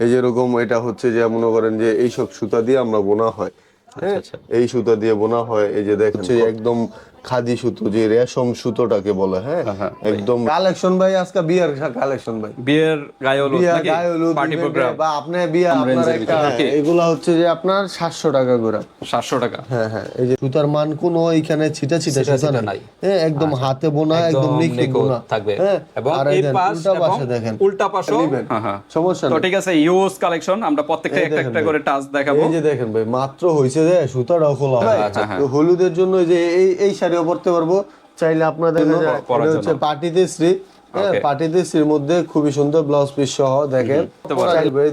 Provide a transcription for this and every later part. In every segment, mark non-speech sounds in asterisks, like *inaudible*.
এই যেরকম এটা হচ্ছে যে মনে করেন যে এইসব সুতা দিয়ে আমরা বোনা হয় হ্যাঁ আচ্ছা। এই সুতা দিয়ে বোনা হয় এই যে দেখেন একদম খাদি সুতো যে রেশম সুতোটাকে বলে হ্যাঁ? হ্যাঁ, একদম কালেকশন ভাই আজকে বিয়ার কালেকশন ভাই। বিয়ের গায়ে হলুদ বিয়া নাকি গায়ে হলুদ পার্টি প্রোগ্রাম বা আপনার বিয়া আপনার একটা ভিতরে। এগুলা হচ্ছে যে আপনার সাতশো টাকা করে। সাতশো টাকা। হ্যাঁ হ্যাঁ এই যে সুতার মান কোনো এইখানে ছিটা ছিটা সুতা নাই। হ্যাঁ একদম হাতে বোনা একদম নিখুঁত বোনা। থাকবে। হ্যাঁ এবং আর এই পাশ উল্টা পাশে দেখেন। উল্টা পাশও। নিবেন। হ্যাঁ হ্যাঁ সমস্যা তো ঠিক আছে ইউজ কালেকশন আমরা প্রত্যেকটা একটা একটা করে টাচ দেখাবো। এই যে দেখেন ভাই মাত্র হইছে যে সুতাটাও খোলা হয় আচ্ছা, হ্যাঁ। তো হলুদের জন্য এই যে এই এই শাড়িও পরতে পারব। চাইলে আপনাদের হচ্ছে। পার্টিতে শ্রী হ্যাঁ পার্টিতে শ্রীর মধ্যে খুবই সুন্দর ব্লাউজ পিস সহ দেখেন।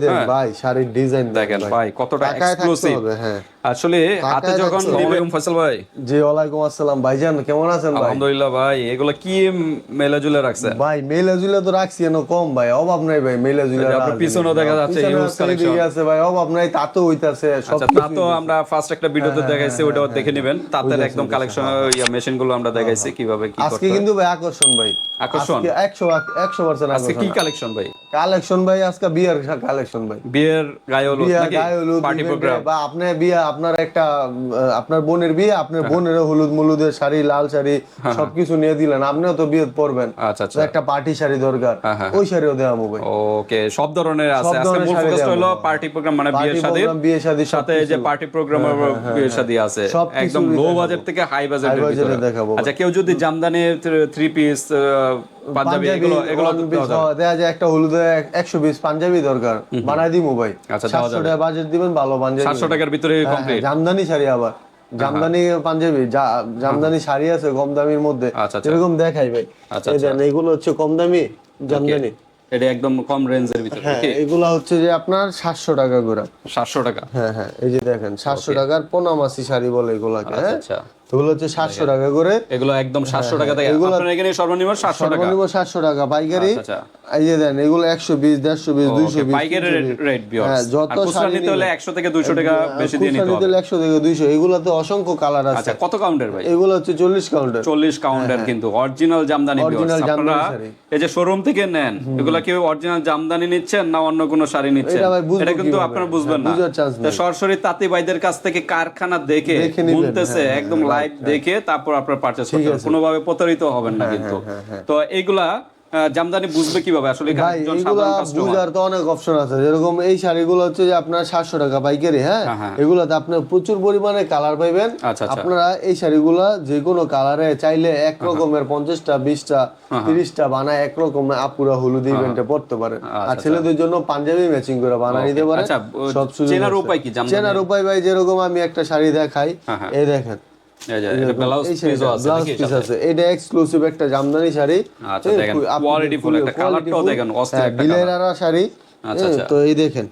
হ্যাঁ। ভাই শাড়ির ডিজাইন দেখেন ভাই। কতটা এক্সক্লুসিভ হ্যাঁ। আসলে হাতে যখন। ফয়সাল ভাই। জি ওয়ালাইকুম আসসালাম। ভাইজান কেমন আছেন ভাই? আলহামদুলিল্লাহ ভাই এগুলো কি মেলা ঝুলে রাখছে? ভাই মেলে জুলে তো রাখছি এনো কম ভাই অভাব নাই ভাই মেলে জুলে এই আপনার পিছনেও দেখা যাচ্ছে collection। আছে ভাই অভাব নাই তাতে হইতাছে সব আচ্ছা তা তো আমরা ফার্স্ট একটা ভিডিওতে হ্যাঁ, দেখাইছি ওটাও দেখে নেবেন। তাদের একদম কালেকশন ইয়া মেশিনগুলো আমরা দেখাইছি কীভাবে কি আজকে করতে হয়। কিন্তু ভাই আকর্ষণ ভাই। আকর্ষণ? আজকে 100 100 পার্সেন্ট আজকে কি কালেকশন ভাই? কালেকশন ভাই আজকে বিয়ার কালেকশন ভাই। বিয়ের গায়ে নাকি? পার্টি প্রোগ্রাম বা আপনার বিয়া আপনার একটা আপনার বোনের বিয়ে আপনার বোনের হলুদ মলুদের শাড়ি লাল শাড়ি সবকিছু নিয়ে দিলেন। আপনিও তো বিয়ে পরবেন। আচ্ছা আচ্ছা। একটা পার্টি শাড়ি দরকার। হ্যাঁ, হ্যাঁ। ওই শাড়িও দেওয়াবো ভাই। ওকে সব ধরনের আছে। আজকে মূল ফোকাস। হলো পার্টি প্রোগ্রাম মানে সাথে প্রোগ্রাম বিয়ে শাদী সাথে যে পার্টি প্রোগ্রাম বিয়ের সাথে আছে। একদম লো বাজেট থেকে হাই বাজেটের ভিতরে। দেখাবো। আচ্ছা কেউ যদি জামদানি থ্রি পিস পাঞ্জাবি এগুলো এগুলো দেয়া যায় একটা হলুদে পাঞ্জাবি দরকার। বানাই আচ্ছা, টাকা বাজেট দিবেন ভালো পাঞ্জাবি সাতশো টাকার ভিতরে হ্যাঁ, হ্যাঁ, কমপ্লিট জামদানি শাড়ি আবার। জামদানি পাঞ্জাবি জামদানি শাড়ি আছে কম দামির মধ্যে। আচ্ছা, আচ্ছা। এরকম দেখাই ভাই। আচ্ছা, এগুলো হচ্ছে কম দামি জামদানি। এটা একদম কম রেঞ্জের ভিতরে হ্যাঁ এগুলো হচ্ছে যে আপনার সাতশো টাকা করে। সাতশো টাকা? হ্যাঁ হ্যাঁ এই যে দেখেন সাতশো টাকার পোনামাসি শাড়ি বলে এগুলাকে আচ্ছা। এগুলো হচ্ছে সাতশো টাকা করে। এগুলো একদম সাতশো টাকা থেকে। এগুলো- এখানে সর্বনিম্ন সাতশো টাকা। সর্বনিম্ন সাতশো টাকা। পাইকারি আচ্ছা, আচ্ছা। এই যে দেন এগুলো একশো বিশ দেড়শো বিশ দুইশো পাইকারি রেট হ্যাঁ, যত শাড়ি নিতে হলে একশো থেকে দুইশো টাকা বেশি দিয়ে নিতে হবে। একশো থেকে দুইশো। এগুলোতে অসংখ্য কালার আছে। আচ্ছা কত কাউন্টের ভাই? এগুলো হচ্ছে চল্লিশ কাউন্টার চল্লিশ কাউন্টার কিন্তু। অরিজিনাল জামদানি হ্যাঁ, viewers। জামদানি এই যে শোরুম থেকে নেন এগুলো কি অরিজিনাল জামদানি নিচ্ছেন না অন্য কোনো শাড়ি নিচ্ছেন? এটা কিন্তু? আপনারা বুঝবেন না। হ্যাঁ। সরাসরি তাঁতি ভাইদের কাছ থেকে কারখানা দেখে হ্যাঁ, একদম লাইভ দেখে তারপর আপনার পারচেজ করতে হবে। কোনোভাবে প্রতারিত হবেন হ্যাঁ, না কিন্তু তো এইগুলা জামদানি বুঝবে কীভাবে? আসলে বুঝার তো অনেক অপশন আছে। যেরকম এই শাড়িগুলো হচ্ছে যে আপনার সাতশো টাকা পাইকারি হ্যাঁ? হ্যাঁ, হ্যাঁ। এগুলাতে আপনার প্রচুর পরিমাণে কালার পাইবেন। আচ্ছা, আচ্ছা। আপনারা এই শাড়িগুলা যে কোনো কালারে চাইলে এক রকমের পঞ্চাশটা বিশটা তিরিশটা বানায় এক রকম আপুরা হলুদ ইভেন্টে পড়তে পারেন। আর ছেলেদের জন্য পাঞ্জাবি ম্যাচিং করে বানায় নিতে পারেন। আচ্ছা, সব চেনার উপায় কি? চেনার উপায় ভাই যেরকম আমি একটা শাড়ি দেখাই হ্যাঁ, হ্যাঁ। এই দেখেন। এটা এক্সক্লুসিভ একটা জামদানি শাড়ি। আচ্ছা, দেখেন, একটা, colourটাও দেখেন, অস্থির হ্যাঁ, একটা শাড়ি। আচ্ছা, আচ্ছা। তো এই দেখেন।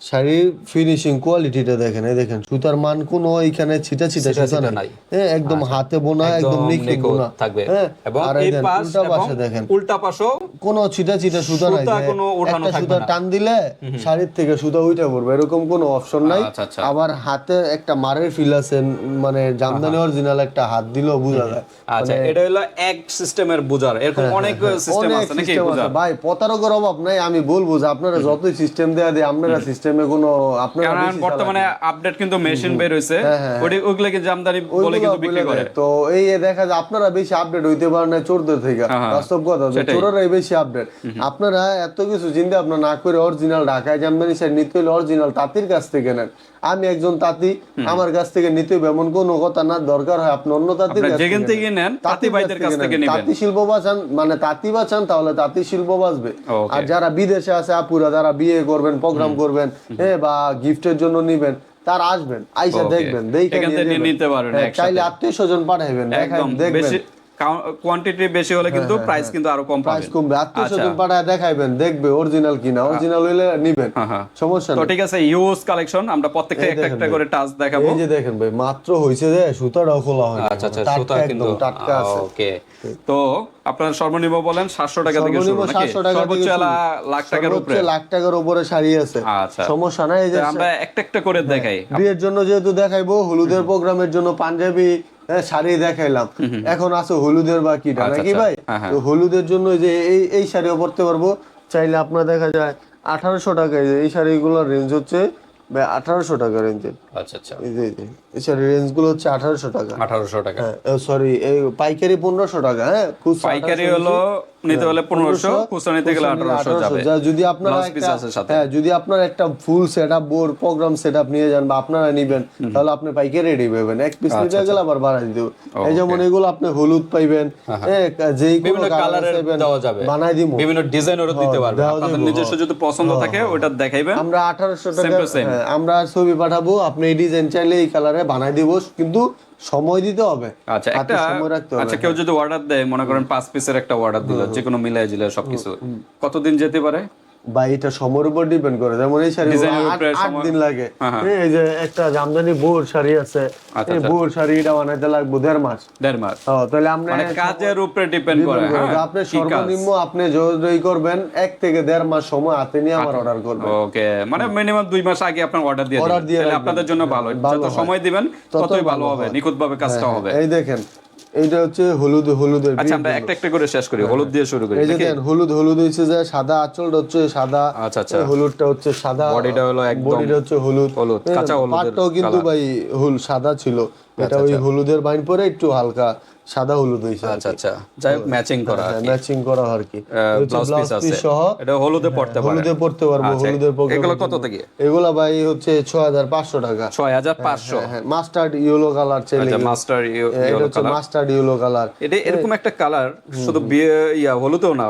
শাড়ির ফিনিশিং কোয়ালিটিটা দেখেন এই দেখেন সুতার মান কোনো এইখানে ছিটা ছিটা সুতা নাই। হ্যাঁ একদম হাতে বোনা একদম নিখুঁত বোনা। থাকবে। হ্যাঁ এবং এই পাশ পাশে দেখেন। উল্টা পাশও কোনো ছিটা ছিটা সুতা নাই কোনো ওঠানো থাকবে সুতা টান দিলে শাড়ির থেকে সুতা উঠে পড়বে এরকম কোনো অপশন নাই। আচ্ছা, আচ্ছা। আবার হাতে একটা মারের ফিল আছে মানে জামদানি অরিজিনাল একটা হাত দিলেও বোঝা যায়। আচ্ছা এটা হলো এক সিস্টেমের বুজার এরকম অনেক সিস্টেম হ্যাঁ, আছে নাকি সিস্টেম আছে। বুজার ভাই প্রতারকের অভাব নাই আমি বলব যে আপনারা যতই সিস্টেম দেয়া দিয়ে আপনারা সিস্টেমে কোনো আপনারা কারণ বর্তমানে আপডেট কিন্তু মেশিন বের হইছে। হ্যাঁ, ওটি ওগুলো কি জামদানি বলে কিন্তু বিক্রি করে। তো এই দেখা যায় আপনারা বেশি আপডেট হইতে পারেন না চোরদের থেকে। হ্যাঁ, বাস্তব কথা যে। চোরেরাই বেশি আপডেট আপনারা এত কিছু চিন্তা আপনার না করে অরিজিনাল ঢাকায় জামদানি শাড়ি নিতে হলে অরিজিনাল তাঁতির কাছ থেকে নেন। আমি একজন তাঁতি আমার কাছ থেকে নিতে হবে এমন কোনো কথা না দরকার হয় আপনি অন্য তাঁতির যেখান থেকে থেকে নেন তাঁতি ভাইদের কাছ থেকে নেবেন। তাঁতি শিল্প বাঁচান মানে তাঁতি বাঁচান তাহলে তাঁতি শিল্প বাঁচবে। আর যারা বিদেশে আছে আপুরা যারা বিয়ে করবেন প্রোগ্রাম করবেন হ্যাঁ বা গিফটের জন্য নিবেন তার আসবেন আইসা দেখবেন দেখে নিতে পারবেন হ্যাঁ, চাইলে আত্মীয় স্বজন পাঠাইবেন দেখবেন। কোয়ান্টিটি বেশি হলে কিন্তু প্রাইস কিন্তু আরও কম পাবেন। কমবে। আত্মীয় আচ্ছা। পাঠায় দেখাইবেন দেখবে অরিজিনাল কিনা। অরিজিনাল হইলে নিবেন। হ্যাঁ, হ্যাঁ। সমস্যা তো ঠিক আছে ইউজ কালেকশন আমরা প্রত্যেকটা একটা একটা করে টাচ দেখাবো। এই যে দেখেন ভাই মাত্র হইছে যে সুতাটাও খোলা হয় আচ্ছা আচ্ছা সুতা কিন্তু টাটকা আছে। ওকে তো আপনার সর্বনিম্ন বলেন সাতশো টাকা থেকে শুরু নাকি? 700 সর্বোচ্চ লাখ টাকার উপরে। লাখ টাকার উপরে শাড়ি আছে। আচ্ছা। সমস্যা নাই এই যে আমরা একটা একটা করে হ্যাঁ। দেখাই। বিয়ের জন্য যেহেতু দেখাইবো হলুদের প্রোগ্রামের জন্য পাঞ্জাবি হ্যাঁ, শাড়ি দেখাইলাম। এখন আছে হলুদের বা কি নাকি আচ্ছা। ভাই? হ্যাঁ, হ্যাঁ। তো হলুদের জন্য যে এই এই শাড়িও পরতে পারব। চাইলে আপনার দেখা যায় আঠারোশো টাকায় এই শাড়িগুলোর রেঞ্জ হচ্ছে আঠারোশো টাকা রেঞ্জের আচ্ছা আচ্ছা। এই শাড়ি রেঞ্জগুলো হচ্ছে আঠারোশো টাকা। আঠারোশো টাকা। হ্যাঁ সরি এই পাইকারি পনেরোশো টাকা হ্যাঁ খুব পাইকারি হলো নিতে হলে পনেরোশো খুচরা নিতে গেলে আঠারোশো যাবে। যদি আপনারা একটা হ্যাঁ যদি আপনার একটা full set up board program set up নিয়ে যান বা আপনারা নিবেন তাহলে আপনি পাইকারি রেডি পাবেন। এক পিস আচ্ছা, নিতে গেলে আবার বাড়াই দিব। এই যেমন এগুলো আপনি হলুদ পাইবেন হ্যাঁ যেই বিভিন্ন কালার কালারের দেওয়া যাবে। বানাই দিব। বিভিন্ন ডিজাইনেরও দিতে পারবে দেওয়া আপনাদের নিজস্ব যদি পছন্দ থাকে ওটা দেখাইবেন। আমরা আঠারোশো Same টাকা হ্যাঁ, আমরা ছবি পাঠাবো আপনি এই ডিজাইন চাইলে এই কালারে বানাই দিব। কিন্তু সময় দিতে হবে। আচ্ছা একটা সময় রাখতে হবে। আচ্ছা কেউ যদি অর্ডার দেয় মনে করেন পাঁচ পিসের একটা অর্ডার দিল যে কোনো মিলাই জিলে সবকিছু। কতদিন যেতে পারে? বা এটা সময়ের উপর ডিপেন্ড করে। যেমন এই শাড়ি আট দিন লাগে। হ্যাঁ, হ্যাঁ। এই যে একটা জামদানি বোর শাড়ি আছে। আচ্ছা, এই আচ্ছা। বোর শাড়ি এটা বানাইতে লাগবে দেড় মাস। দেড় মাস। ও, তাহলে আপনি মানে কাজের উপরে ডিপেন্ড করে। হ্যাঁ আপনি সর্বনিম্ন আপনি যদি করবেন এক থেকে দেড় মাস সময় হাতে নিয়ে আমার অর্ডার করবেন। ওকে মানে মিনিমাম দুই মাস আগে আপনার অর্ডার দিয়ে দিবেন। দিয়ে আপনাদের জন্য ভালো। যত সময় দিবেন ততই ভালো হবে। হয়। নিখুঁত ভাবে কাজটা হবে। এই দেখেন এইটা হচ্ছে হলুদ হলুদের আচ্ছা আমরা একটা একটা করে শেষ করি হলুদ দিয়ে শুরু করি এই যে দেখেন হলুদ হলুদ হইছে যে সাদা আঁচলটা হচ্ছে সাদা আচ্ছা, আচ্ছা। হলুদটা হচ্ছে সাদা বডিটা হলো একদম বডিটা হচ্ছে হলুদ। হলুদ, কাঁচা হলুদ পাটটাও কিন্তু ভাই হুল সাদা ছিল। এটা ওই হলুদের বাইন পরে একটু হালকা সাদা হলুদ হইছে আচ্ছা আচ্ছা। যাই ম্যাচিং করা আর ম্যাচিং করা আর কি। ব্লাউজ পিস আছে। সহ। এটা হলুদে পড়তে পারে। হলুদে পড়তে পারব আচ্ছা, হলুদের program এগুলো কত থেকে? এগুলা ভাই হচ্ছে ছয় হাজার পাঁচশো টাকা। ছয় হাজার পাঁচশো? হ্যাঁ মাস্টার্ড ইয়েলো কালার চেলে আচ্ছা মাস্টার এটা হচ্ছে মাস্টার্ড ইয়েলো কালার এটা এরকম একটা কালার শুধু ইয়া হলুদেও না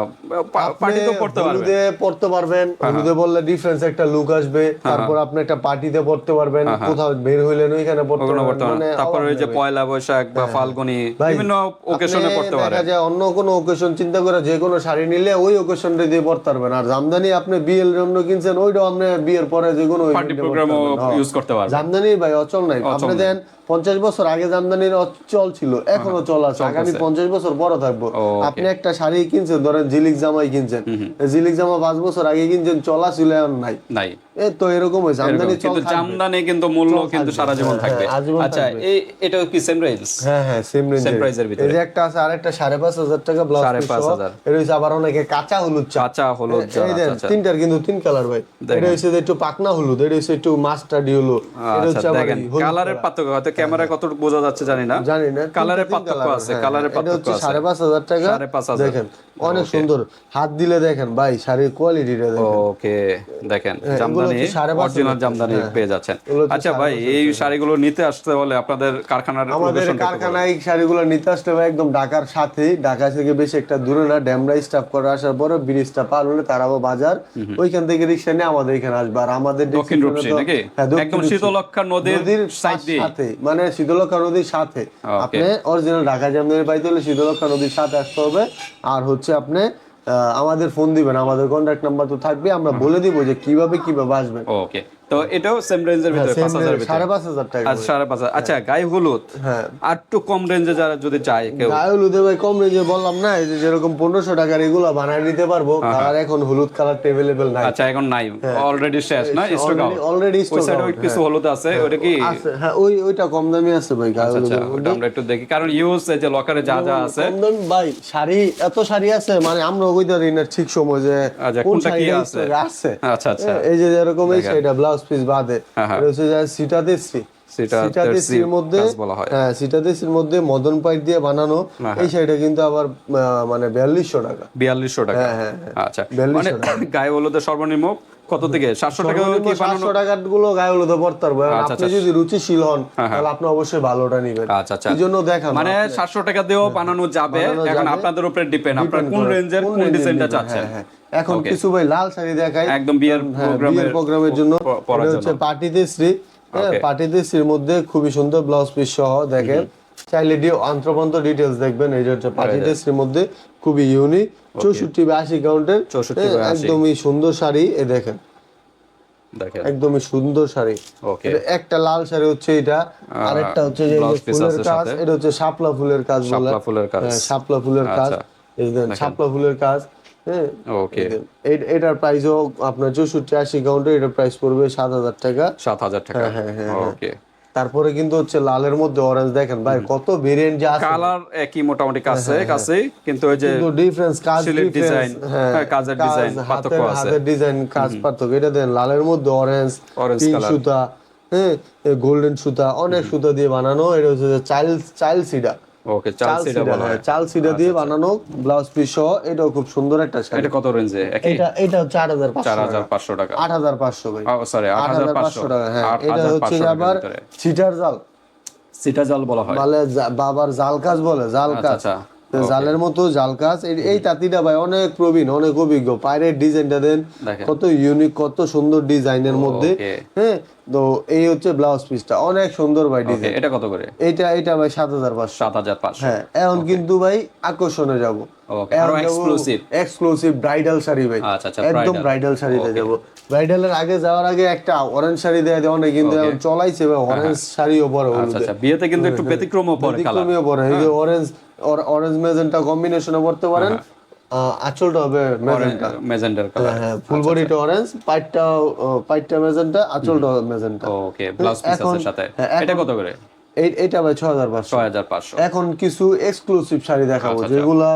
পার্টিতেও পড়তে পারবে হলুদে পড়তে পারবেন হলুদে বললে ডিফারেন্স একটা লুক আসবে তারপর আপনি একটা পার্টিতে পড়তে পারবেন কোথাও বের হইলেন ওইখানে পড়তে পারবেন মানে তারপর ওই যে পয়লা বৈশাখ বা ফাল্গুনি বিভিন্ন ওকেশনে পড়তে পারে দেখা যায় অন্য কোনো ওকেশন চিন্তা করে যে কোনো শাড়ি নিলে ওই ওকেশনটা দিয়ে পড়তে পারবেন। আর জামদানি আপনি বিয়ের জন্য কিনছেন ওইটাও আপনি বিয়ের পরে যে কোনো পার্টি প্রোগ্রামও। ইউজ করতে পারবেন। জামদানি ভাই অচল নাই। আপনি দেন পঞ্চাশ বছর আগে জামদানির অচল ছিল এখনও চল আছে আগামী পঞ্চাশ বছর বড় থাকব। আপনি একটা শাড়ি কিনছেন ধরেন জিলিক জামাই কিনছেন। জিলিক জামা পাঁচ বছর আগে কিনছেন চলা ছিল এখন নাই। নাই। এ তো এরকম হয়েছে আমদানি চল কিন্তু জামদানি কিন্তু মূল্য কিন্তু সারা জীবন হ্যাঁ, থাকবে। আচ্ছা এই এটা কি সেম হ্যাঁ হ্যাঁ সেম রেঞ্জ price এর ভিতরে। এই যে একটা আছে আরেকটা সাড়ে পাঁচ হাজার টাকা ব্লাউজ সাড়ে পাঁচ হাজার। এটা হচ্ছে আবার অনেকে কাঁচা হলুদ চা। কাঁচা হলুদ যারা, আচ্ছা তিনটার কিন্তু তিন কালার ভাই। এটা হচ্ছে যে একটু পাকনা হলুদ এটা হচ্ছে একটু মাস্টার্ড ইয়েলো এটা আচ্ছা হচ্ছে আবার কালারের পার্থক্য হয়তো কতটুকু কত বোঝা যাচ্ছে জানি না। জানি না কালারের তিনটা তিন পার্থক্য আছে হ্যাঁ, কালারের পার্থক্য আছে। সাড়ে পাঁচ হাজার টাকা। সাড়ে পাঁচ হাজার। দেখেন অনেক সুন্দর। হাত দিলে দেখেন ভাই শাড়ির কোয়ালিটিটা দেখেন। ওকে দেখেন হ্যাঁ, জামদানি অরিজিনাল জামদানি পেয়ে যাচ্ছেন। আচ্ছা ভাই এই শাড়িগুলো নিতে আসতে হলে আপনাদের কারখানার আমাদের কারখানায় শাড়িগুলো নিতে আসলে ভাই একদম ঢাকার সাথেই। ঢাকা থেকে বেশি একটা দূরে না ড্যামরা স্টাফ করে আসার পরে ব্রিজটা পার হলে তারাবো বাজার। ওইখান থেকে রিক্সা নিয়ে আমাদের এখানে আসবে। আর আমাদের দক্ষিণ রূপসী নাকি? হ্যাঁ, একদম শীতলক্ষা নদীর নদীর সাথে মানে শীতলক্ষা নদীর সাথে। আপনি অরিজিনাল ঢাকা জামদানি পাইতে হলে শীতলক্ষা নদীর সাথে আসতে হবে। আর হচ্ছে আপনি আমাদের ফোন দিবেন, আমাদের কন্ট্যাক্ট নাম্বার তো থাকবে, আমরা বলে দিব যে কীভাবে কীভাবে আসবেন। ওকে তো এটাও সেম রেঞ্জের ভিতরে পাঁচ হাজার টাকা আচ্ছা পাঁচ হাজার। আচ্ছা গায়ে হলুদ হ্যাঁ। আর একটু কম রেঞ্জে যারা যদি চায় কেউ। গায়ে হলুদে ভাই কম রেঞ্জে বললাম না এই যে যেরকম টাকার এগুলো বানায় নিতে পারব কালার এখন হলুদ কালার নাই। আচ্ছা এখন নাই। অলরেডি শেষ না? স্টক আউট অলরেডি ওই কিছু হলুদ আছে ওটা কি? আছে হ্যাঁ ওই ওইটা কম দামি আছে ভাই গায়ে হলুদের ওটা আমরা একটু দেখি। কারণ ইউজ যে লকারে যা যা আছে। কম দামি ভাই শাড়ি এত শাড়ি আছে মানে আমরা ওই ঠিক সময় যে আচ্ছা, কোন কোনটা কি আছে? আছে। আচ্ছা আচ্ছা। হ্যাঁ, এই যে এরকম এই শাড়িটা ব্লাউজ পিস বাদে সিটা হ্যাঁ। শ্রী সিটা মধ্যে হয়। হ্যাঁ সিটা মধ্যে মদন পাইপ দিয়ে বানানো। হ্যাঁ, এই শাড়িটা কিন্তু আবার মানে বিয়াল্লিশশো টাকা। বিয়াল্লিশশো টাকা। হ্যাঁ, আচ্ছা। মানে গায়ে সর্বনিম্ন কত থেকে? সাতশো টাকা কি সাতশো টাকারগুলো গায়ে হলুদে পড়তে পারব। আচ্ছা, আপনি যদি রুচিশীল হন তাহলে আপনি অবশ্যই ভালোটা নিবেন। আচ্ছা আচ্ছা। এই জন্য দেখান মানে সাতশো টাকা দিয়েও বানানো যাবে। এখন আপনাদের উপরে ডিপেন্ড আপনারা কোন রেঞ্জের কোন ডিজাইনটা চাচ্ছেন? এখন কিছু ভাই লাল শাড়ি দেখাই। একদম বিয়ের হ্যাঁ, প্রোগ্রামের প্রোগ্রামের জন্য। হচ্ছে পার্টিতে শ্রী। হ্যাঁ পার্টিতে শ্রীর মধ্যে খুবই সুন্দর ব্লাউজ পিস সহ দেখেন। চাইলে ডি অন্ত্রপন্ত ডিটেলস দেখবেন। এই যে হচ্ছে পার্টিতে শ্রীর মধ্যে খুবই ইউনিক চৌষট্টি বা আশি কাউন্টের 64 বা 80 একদমই সুন্দর শাড়ি এ দেখেন। দেখেন। একদমই সুন্দর শাড়ি। ওকে। একটা লাল শাড়ি হচ্ছে এটা হচ্ছে যে ফুলের কাজ এটা হচ্ছে শাপলা ফুলের কাজ বলে। শাপলা ফুলের কাজ। হ্যাঁ, শাপলা ফুলের কাজ। আচ্ছা। এই যে শাপলা ফুলের কাজ হ্যাঁ ওকে। এটার প্রাইসও আপনার চৌষট্টি আশি কাউন্টে এটার প্রাইস পড়বে সাত হাজার টাকা। সাত হাজার টাকা। হ্যাঁ, হ্যাঁ, ওকে। তারপরে কিন্তু হচ্ছে লালের মধ্যে অরেঞ্জ দেখেন ভাই কত ভেরিয়েন্ট যে আছে। কালার একই মোটামুটি কাছে কাছে কিন্তু ওই যে কিন্তু ডিফারেন্স কাজ ডিজাইন হ্যাঁ, কাজের ডিজাইন পার্থক্য আছে। হাতের ডিজাইন কাজ পার্থক্য। এটা দেন লালের মধ্যে অরেঞ্জ অরেঞ্জ কালার সুতা হ্যাঁ গোল্ডেন সুতা অনেক সুতা দিয়ে বানানো। এটা হচ্ছে চাইল্ড চাইল্ড সিডা ওকে চাল সিডা বলা হ্যাঁ, হয় চাল সিডা দিয়ে বানানো ব্লাউজ পিস সহ এটাও খুব সুন্দর একটা শাড়ি। এটা কত রেঞ্জে এটা এটা হচ্ছে আট হাজার চার পাঁচশো হাজার পাঁচশো টাকা। 8500 ভাই। ও সরি আট আট হাজার হাজার পাঁচশো পাঁচশো টাকা হ্যাঁ এটা হচ্ছে আবার সিটার জাল। সিটা জাল বলা হয়। বলে বাবার জাল কাজ বলে জাল আচ্ছা, কাজ। আচ্ছা। জালের মতো জাল কাজ এই- তাঁতিটা ভাই অনেক প্রবীণ অনেক অভিজ্ঞ। পায়ের ডিজাইনটা দেন কত ইউনিক কত সুন্দর ডিজাইনের মধ্যে। হ্যাঁ তো এই হচ্ছে ব্লাউজ পিসটা অনেক সুন্দর ভাই ডিজাইন এটা কত করে? এটা এটা ভাই সাত হাজার পাঁচশো। সাত হাজার পাঁচশো। হ্যাঁ এখন কিন্তু ভাই আকর্ষণে যাব। আরও। এক্সক্লুসিভ ব্রাইডাল শাড়ি ভাই। আচ্ছা, আচ্ছা, একদম ব্রাইডাল শাড়িতে যাব ব্রাইডালের আগে যাওয়ার আগে একটা অরেঞ্জ শাড়ি দেয় দেয় অনেক কিন্তু চলাইছে ভাই অরেঞ্জ শাড়িও পরে আচ্ছা আচ্ছা বিয়েতে কিন্তু একটু ব্যতিক্রমও পরে কালার ব্যতিক্রমীয় পরে। এই যে অরেঞ্জ অরেঞ্জ মেজেন্টা কম্বিনেশনে পড়তে পারেন। আঁচলটা হবে মেজেন্টা। মেজেন্ডার কালার হ্যাঁ ফুল বডিটা অরেঞ্জ পাইটটা পাইটটা মেজেন্টা আঁচলটা মেজেন্টা। ওকে ব্লাউজ পিস এখন- সাথে। হ্যাঁ, এটা এখন- কত করে? এই এটা ভাই ছয় হাজার পাঁচশো। ছয় হাজার পাঁচশো। এখন কিছু এক্সক্লুসিভ শাড়ি দেখাবো আচ্ছা, যেগুলা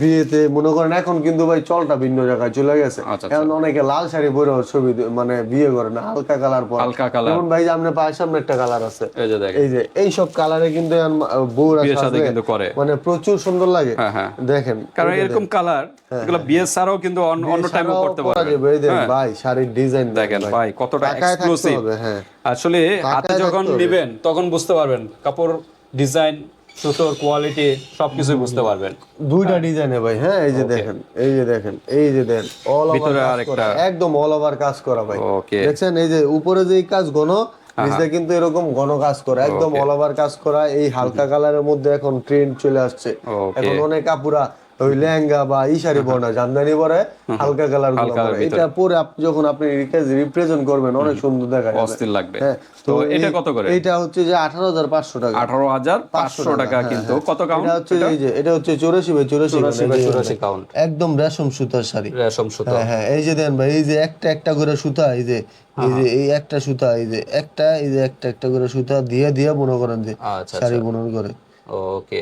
বিয়েতে মনে করেন এখন কিন্তু ভাই চলটা ভিন্ন জায়গায় চলে গেছে। আচ্ছা, আচ্ছা। এখন অনেকে লাল শাড়ি পরে ছবি মানে বিয়ে করে না হালকা কালার পর। হালকা কালার। যেমন ভাই যে আপনার পায়ের সামনে একটা কালার আছে। এই যে দেখেন। এই যে এই সব কালারে কিন্তু এখন বউরা সাথে কিন্তু করে। মানে প্রচুর সুন্দর লাগে। হ্যাঁ হ্যাঁ। দেখেন কারণ এরকম কালার এগুলো বিয়ে ছাড়াও কিন্তু অন্য টাইমও করতে পারবে দেখেন ভাই শাড়ির ডিজাইন দেখেন ভাই। কতটা এক্সক্লুসিভ হ্যাঁ। আসলে হাতে যখন নেবেন তখন বুঝতে পারবেন কাপড় ডিজাইন সুতোর কোয়ালিটি বুঝতে পারবেন। দুইটা ডিজাইনে ভাই হ্যাঁ এই যে দেখেন এই যে দেখেন এই যে দেখেন অল ওভার আরেকটা। একদম অল ওভার কাজ করা ভাই। দেখছেন এই যে উপরে যে কাজ ঘন নিচে কিন্তু এরকম ঘন কাজ করা একদম অল ওভার কাজ করা এই হালকা কালারের মধ্যে এখন ট্রেন্ড চলে আসছে। এখন অনেক আপুরা ওই লেহেঙ্গা বা ই শাড়ি পরে জামদানি পরে হালকা কালার। এটা পরে যখন আপনি রিপ্রেজেন্ট করবেন অনেক সুন্দর দেখা অস্থির লাগবে। হ্যাঁ তো এটা কত করে? এইটা হচ্ছে যে আঠারো হাজার পাঁচশো টাকা। আঠারো হাজার পাঁচশো টাকা হ্যাঁ, কিন্তু। কত কাউন্ট এটা হচ্ছে এই যে এটা হচ্ছে চৌরাশি বাই চৌরাশি চুরাশি মানে কাউন্ট একদম রেশম সুতার শাড়ি। রেশম সুতো। হ্যাঁ হ্যাঁ এই যে দেন ভাই এই যে একটা একটা করে সুতা এই যে এই যে এই একটা সুতা এই যে একটা এই যে একটা একটা করে সুতা দিয়ে দিয়ে মনে করেন যে আচ্ছা শাড়ি বুনন করে। ওকে।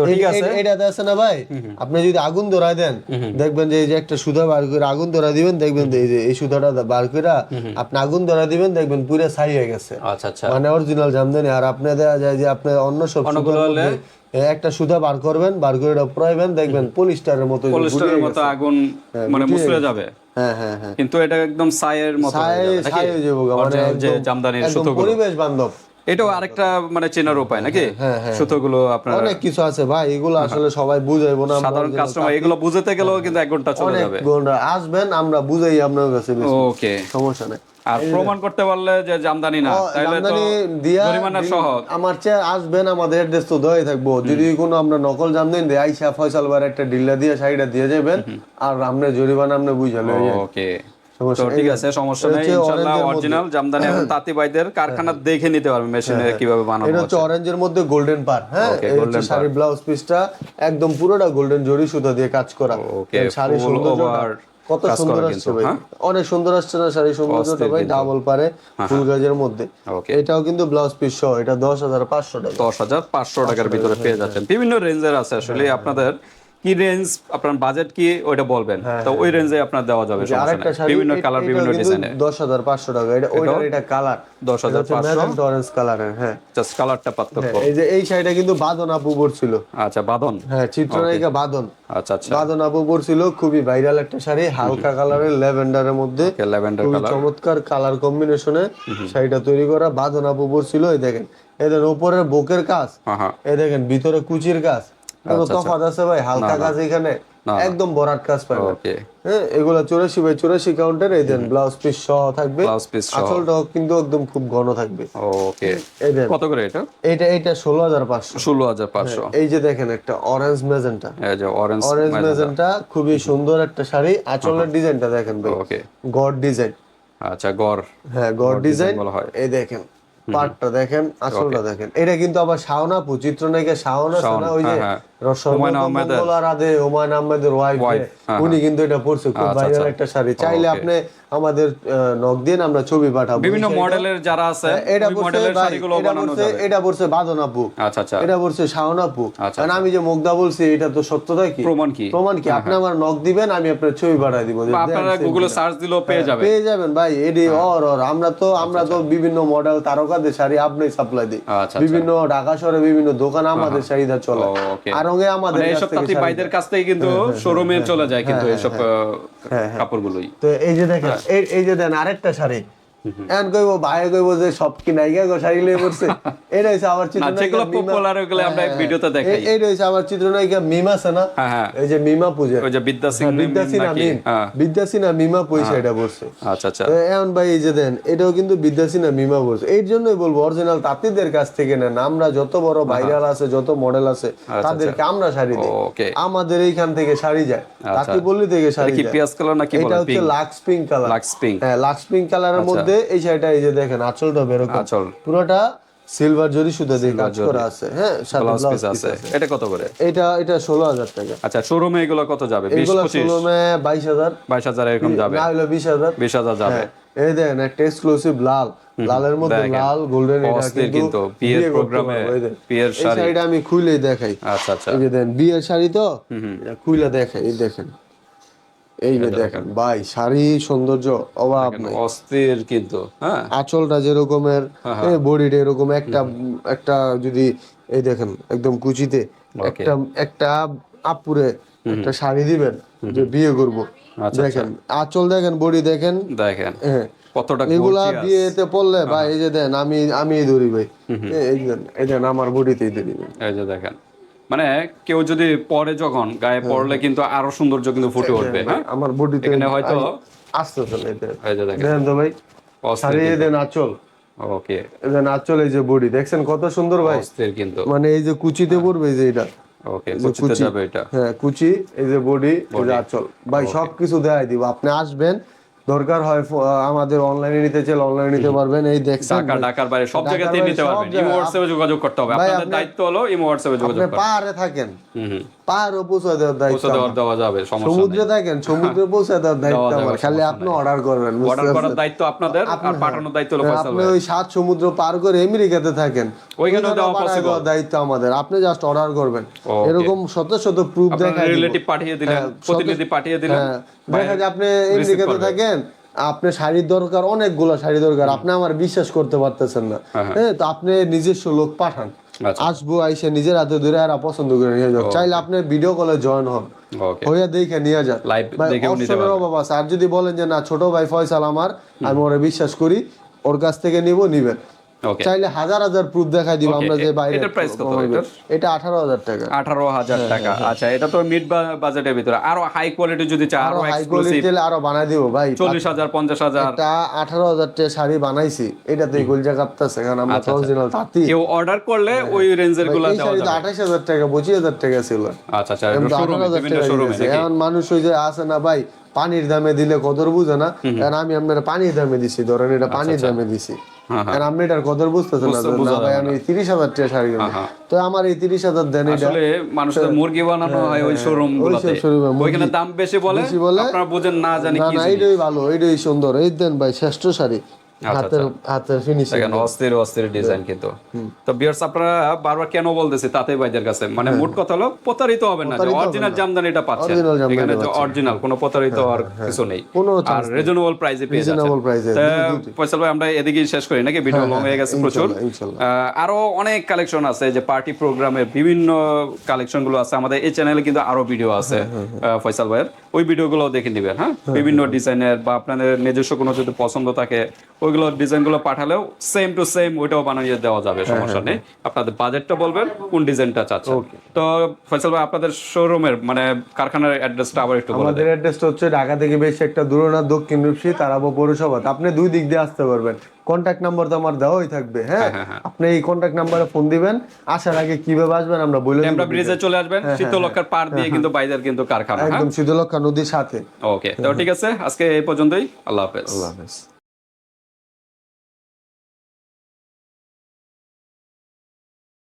তো ঠিক আছে। এটাতে আছে না ভাই? আপনি যদি আগুন ধরায় দেন দেখবেন যে এই যে একটা সুতা বার করে আগুন ধরা দিবেন দেখবেন এই যে এই সুতাটা বার করে আপনি আগুন ধরা দিবেন দেখবেন পুরো ছাই হয়ে গেছে। আচ্ছা আচ্ছা। মানে অরিজিনাল জামদানি। আর আপনি দেখা যায় যে আপনি অন্য সব অন্যগুলো সুতার হলে? মধ্যে এ একটা সুতা বার করবেন বার করে এটা দেখবেন পলিস্টারের মতো পলিস্টারের মতো আগুন মানে মুছলে যাবে। হ্যাঁ হ্যাঁ হ্যাঁ। কিন্তু এটা একদম সায়ের মতো হয়ে ছাই ছাই হয়ে যাব মানে জামদানির পরিবেশ বান্ধব। এটাও আরেকটা মানে চেনার উপায় নাকি? হ্যাঁ, হ্যাঁ। সুতোগুলো আপনার অনেক কিছু আছে ভাই এগুলো আসলে সবাই বুঝাইবো না সাধারণ কাস্টমার এগুলো বুঝতে গেলেও কিন্তু এক ঘণ্টা চলে যাবে। ঘণ্টা। আসবেন আমরা বুঝাই আপনার কাছে ওকে সমস্যা নেই। আর প্রমাণ করতে পারলে যে জামদানি না তাহলে তো জরিমানা সহ আমার চেয়ে আসবেন আমাদের অ্যাড্রেস তো দেওয়াই থাকব। যদি কোনো আমরা নকল জামদানি দেয় আইসা ফয়সাল বার একটা ডিল্লা দিয়ে শাড়িটা দিয়ে যাবেন আর আপনি জরিমানা আপনি বুঝালে ওকে তো ঠিক আছে সমস্যা নেই। ইনশাআল্লাহ অরিজিনাল জামদানি এবং *coughs* তাঁতি ভাইদের কারখানা দেখে নিতে পারবে মেশিনে কীভাবে বানানো এটা হচ্ছে অরেঞ্জের মধ্যে গোল্ডেন পার হ্যাঁ? ব্লাউজ পিসটা একদম পুরোটা গোল্ডেন জরি সুতা দিয়ে কাজ করা। সৌন্দর্যটা over কত সুন্দর আসছে ভাই। হ্যাঁ? অনেক সুন্দর আসছে না সৌন্দর্যটা ভাই ডাবল পারে ফুল গাজের মধ্যে। ওকে এটাও কিন্তু ব্লাউজ পিস সহ এটা দশ হাজার পাঁচশো টাকা। দশ হাজার পাঁচশো টাকার ভিতরে পেয়ে যাচ্ছেন। বিভিন্ন রেঞ্জের আছে আসলে আপনাদের কি রেঞ্জ আপনার বাজেট কি ওইটা বলবেন। তো ওই রেঞ্জে আপনার দেওয়া যাবে বিভিন্ন কালার বিভিন্ন হাজার পাঁচশো টাকা। এটা ওইটার এটা কালার দশ হাজার পাঁচশো? অরেঞ্জ কালারের হ্যাঁ। জাস্ট কালারটা পার্থক্য। এই যে এই শাড়িটা কিন্তু বাদন আপু পরছিল আচ্ছা বাঁধন? হ্যাঁ চিত্রনায়িকা বাদন আচ্ছা আচ্ছা। বাদন আপু পরছিল খুবই ভাইরাল একটা শাড়ি হালকা কালারের ল্যাভেন্ডারের মধ্যে। ল্যাভেন্ডার কালার চমৎকার কালার কম্বিনেশনে শাড়িটা তৈরি করা বাদন আপু পরছিল এই দেখেন। এদের উপরের বুকের কাজ হ্যাঁ হ্যাঁ এই দেখেন ভিতরে কুচির কাজ। কোনো তফাৎ আছে ভাই? হালকা কাজ এখানে একদম বরাট কাজ পাবেন ওকে। হ্যাঁ এগুলা চুরাশি বাই চুরাশি কাউন্টার এই দেন ব্লাউজ পিস সহ থাকবে। ব্লাউজ পিস সহ। আঁচলটাও কিন্তু একদম খুব ঘন থাকবে। ওকে। এই দেন। কত করে এটা? এইটা এইটা ষোলো হাজার পাঁচশো। ষোলো হাজার পাঁচশো। এই যে দেখেন একটা অরেঞ্জ মেজেন্টা এই যে অরেঞ্জ অরেঞ্জ মেজেন্টা খুবই সুন্দর একটা শাড়ি। আঁচলের ডিজাইনটা দেখেন ভাই। ওকে। গড ডিজাইন আচ্ছা গড়। হ্যাঁ গড ডিজাইন বলা হয়। এই দেখেন পাটটা দেখেন আঁচলটা দেখেন। এটা কিন্তু আবার শাওনা চিত্রনায়িকা শাওনা আছে না? ওই যে হ্যাঁ, হুমায়ুন আহমেদের মঙ্গলা রাধে হুমায়ুন আহমেদের ওয়াইফ Wife, হ্যাঁ, উনি কিন্তু এটা পড়ছে খুব আচ্ছা, ভাইরাল আচ্ছা। একটা শাড়ি। চাইলে আপনি আমাদের নক দিন আমরা ছবি পাঠাবো। বিভিন্ন মডেলের যারা আছে এটা মডেলের শাড়িগুলো বানানো যাবে। এটা পড়ছে বাদন আপু। আচ্ছা আচ্ছা। এটা পড়ছে শাওন আপু। আচ্ছা, কারণ আমি যে মুগ্ধা বলছি এটা তো সত্যতা কি? প্রমাণ কি? প্রমাণ কি? আপনি আমার নক দিবেন আমি আপনার ছবি পাঠাই দিব। যে বা দেন, আপনারা গুগলে সার্চ দিলেও পেয়ে যাবেন। পেয়ে যাবেন ভাই এডি অর অর। আমরা তো আমরা তো বিভিন্ন মডেল তারকাদের শাড়ি আপনি সাপ্লাই দিই। আচ্ছা, আচ্ছা। বিভিন্ন ঢাকা শহরে বিভিন্ন দোকান আমাদের শাড়িটা চলে। আর ওগে আমাদের মানে এইসব তাঁতি ভাইদের কাছ থেকে কিন্তু শোরুমে চলে যায় কিন্তু এইসব কাপড়গুলোই। তো এই যে দেখেন হ্যাঁ। এই এই যে দেন আরেকটা শাড়ি। এখন কইবো ভাই কইবো যে সব কি নাইগা গো শাড়ি লয়ে পড়ছে। *laughs* এটা হইছে আমার না চিত্রনায়িকা যেগুলো পপুলার ওগুলো আমরা হ্যাঁ, ভিডিওতে হ্যাঁ। দেখাই। এই- এইটা হইছে আমার চিত্রনায়িকা মিমা না? হ্যাঁ হ্যাঁ। এই যে মিমা পূজা। ওই যে বিদ্যা সিং নাকি? মিম। হ্যাঁ। বিদ্যাসিনা মিমা পয়সা এটা পড়ছে। আচ্ছা আচ্ছা। এখন ভাই এই যে দেন এটাও কিন্তু বিদ্যাসিনা মিমা বলছে এর জন্যই বলব অরিজিনাল তাঁতিদের কাছ থেকে নেন। আমরা যত বড় ভাইরাল আছে যত মডেল আছে তাদেরকে আমরা শাড়ি দিই। আমাদের এইখান থেকে শাড়ি যায়। তাঁতি বললি থেকে শাড়ি কি যায়। পিয়াজ কালার নাকি এটা হচ্ছে Lux pink colour Lux pink হ্যাঁ লাক্স পিঙ্ক কালারের মধ্যে এই শাড়িটা এই যে দেখেন আঁচলটা বেরোক আঁচল। পুরোটা সিলভার জরি সুতা দিয়ে কাজ করা আছে। হ্যাঁ ব্লাউজ পিস আছে। এটা কত করে? এটা এটা ষোলো হাজার টাকা। আচ্ছা শোরুমে এগুলো কত যাবে? বিশ এগুলো পঁচিশ? ষোলো মে বাইশ হাজার। বাইশ হাজার এরকম যাবে। না হলো বিশ হাজার। বিশ হাজার যাবে। হ্যাঁ, এই দেখেন একটা এক্সক্লুসিভ লাল। লালের মধ্যে লাল গোল্ডেন এটা কিন্তু বিয়ের প্রোগ্রামে এই। বিয়ের এই শাড়ি। শাড়িটা আমি খুলেই দেখাই। আচ্ছা আচ্ছা। এই দেন বিয়ের শাড়ি তো? এটা খুলে দেখাই এই দেখেন। এই যে দেখেন ভাই শাড়ি সৌন্দর্য অভাব নাই। অস্থির কিন্তু হ্যাঁ? আঁচলটা যেরকমের বডিটা এরকম একটা একটা যদি এই দেখেন একদম কুচিতে একটা একটা আপুরে একটা শাড়ি দিবেন যে বিয়ে করব। আচ্ছা, দেখেন আঁচল দেখেন বডি দেখেন। দেখেন হ্যাঁ কতটা এগুলা বিয়েতে পড়লে ভাই এই যে দেন আমি আমি ধরি ভাই। এই দেন এই দেন আমার বডিতেই ধরি এই যে দেখেন মানে কেউ যদি পরে যখন গায়ে পড়লে কিন্তু আরও সৌন্দর্য কিন্তু ফুটে উঠবে হ্যাঁ? আমার বডিতে এখানে হয়তো আসতে চলে দেখেন। তো ভাই এই দেন আচল। ওকে। দেন আঁচল এই যে বডি দেখছেন কত সুন্দর ভাই? কিন্তু। মানে এই যে কুচিতে পড়বে এই যে এটা। ওকে কুচিতে যাবে এটা। হ্যাঁ কুচি এই যে বডি এই যে আঁচল। ভাই সবকিছু দেখাই দিব। আপনি আসবেন দরকার হয় আমাদের অনলাইনে নিতে চাইলে অনলাইনে নিতে পারবেন এই দেখছেন। ঢাকা ঢাকার বাইরে সব জায়গাতে নিতে পারবেন। ইমো হোয়াটসঅ্যাপে যোগাযোগ করতে হবে। আপনাদের দায়িত্ব হলো ইমো হোয়াটসঅ্যাপে যোগাযোগ আপনি করা। পাহাড়ে থাকেন। হুম। পাহাড়ও পৌঁছে দেওয়ার দায়িত্ব দেওয়ার দেওয়া যাবে সমুদ্রে থাকেন সমুদ্রে পৌঁছে দেওয়ার দায়িত্ব আমার। খালি আপনি অর্ডার করবেন অর্ডার করার দায়িত্ব আপনাদের আর পাঠানোর দায়িত্ব হলো হ্যাঁ, ফয়সাল আপনি ওই সাত সমুদ্র পার করে আমেরিকাতে থাকেন। ওইখানেও দেওয়া? দেওয়ার দায়িত্ব আমাদের। আপনি জাস্ট অর্ডার করবেন। এরকম শত শত প্রুফ আপনার দিব। রিলেটিভ পাঠিয়ে দিলেন হ্যাঁ, প্রতিনিধি পাঠিয়ে দিলেন হ্যাঁ, দেখা যায় আপনি আমেরিকাতে থাকেন আপনি শাড়ির দরকার অনেকগুলো শাড়ি দরকার আপনি আমার বিশ্বাস করতে পারতেছেন না। হ্যাঁ তো আপনি নিজস্ব লোক পাঠান। আসব আইসে নিজের হাতে ধরে আর পছন্দ করে নিয়ে যাও। চাইলে আপনি ভিডিও কলে জয়েন হন। হইয়া দেখে নিয়ে যান। লাইভ দেখে নিতে অভাব আছে। আর যদি বলেন যে না ছোট ভাই ফয়সাল আমার আমি ওরে বিশ্বাস করি ওর কাছ থেকে নিব নিবেন। চাইলে হাজার হাজার প্রুফ দেখাই দিব আমরা যে বাইরে এটার price কত। এটা আঠারো হাজার টাকা। আঠারো হাজার হ্যাঁ, টাকা। আচ্ছা এটা তো মিড বাজেটের ভিতরে। আরও হাই কোয়ালিটি যদি চাই আরও এক্সক্লুসিভ আরও বানাই দিব ভাই। চল্লিশ হাজার পঞ্চাশ হাজার। একটা আঠারো হাজার টাকা শাড়ি বানাইছি। এটাতে গোলজা কাঁপতেছে কারণ আমরা আচ্ছা, তো অরিজিনাল তাঁতি। কেউ অর্ডার করলে ওই রেঞ্জেরগুলো দেওয়া যাবে। আঠাশ হাজার টাকা পঁচিশ হাজার টাকা ছিল। আচ্ছা আচ্ছা শোরুমে বিভিন্ন শোরুমে। এখন মানুষ ওই যে আছে না ভাই পানির দামে দিলে কদর বুঝে না। কারণ আমি আপনার পানির দামে দিছি ধরেন এটা পানির দামে দিছি। হ্যাঁ, আপনি এটার কদর বুঝতেছেন না ভাই আমি তিরিশ হাজার টাকা শাড়ি কিনবো। হ্যাঁ, তো আমার এই তিরিশ হাজার দেন এটা। আসলে মানুষের মুরগি বানানো হয় ওই শোরুম গুলোতে। হ্যাঁ, ওইখানে দাম বেশি বলে। আপনারা বুঝেন না জানি কি না। এইটাই ভালো এইটাই সুন্দর। এই দেন ভাই শ্রেষ্ঠ শাড়ি। হাতের হাতের ফিনিশিং দেখেন অস্থির অস্থির ডিজাইন কিন্তু। তো বিয়ার্স আপনারা বারবার কেন বলতেছি তাতে ভাইদের কাছে? মানে মোট কথা হলো প্রতারিত হবেন না অরিজিনাল জামদানিটা পাচ্ছেন। এখানে যে অরিজিনাল কোনো প্রতারিত হওয়ার কিছু নেই। আর রিজনেবল প্রাইসে পেয়ে রিজনেবল প্রাইসে তা ভাই আমরা এদিকেই শেষ করি নাকি? ভিডিও লং হয়ে গেছে প্রচুর। আরও অনেক কালেকশন আছে যে পার্টি প্রোগ্রামের বিভিন্ন কালেকশনগুলো আছে। আমাদের এই চ্যানেলে কিন্তু আরও ভিডিও আছে ফয়সাল ভাইয়ের। ওই ভিডিওগুলো দেখে নেবেন হ্যাঁ? বিভিন্ন ডিজাইনের বা আপনাদের নিজস্ব কোনো যদি পছন্দ থাকে ওইগুলো ডিজাইনগুলো পাঠালেও সেম টু সেম ওইটাও বানিয়ে দেওয়া যাবে সমস্যা নেই। আপনাদের বাজেটটা বলবেন কোন ডিজাইনটা চাচ্ছেন। তো ফয়সাল ভাই আপনাদের শোরুমের মানে কারখানার অ্যাড্রেসটা আবার একটু আমাদের অ্যাড্রেসটা হচ্ছে ঢাকা থেকে বেশি একটা দূরে না দক্ষিণ রূপসী তারাবো পৌরসভা। আপনি দুই দিক দিয়ে আসতে পারবেন। কন্ট্যাক্ট নাম্বার তো আমার দেওয়াই থাকবে হ্যাঁ? আপনি এই কন্ট্যাক্ট নাম্বারে ফোন দিবেন আসার আগে কীভাবে আসবেন আমরা বলে আমরা ব্রিজে চলে আসবেন হ্যাঁ, শীতলক্ষার পার দিয়ে কিন্তু বাইদার কিন্তু কারখানা হ্যাঁ? একদম শীতলক্ষা নদীর সাথে। ওকে তো ঠিক আছে আজকে এই পর্যন্তই আল্লাহ হাফেজ। আল্লাহ হাফেজ।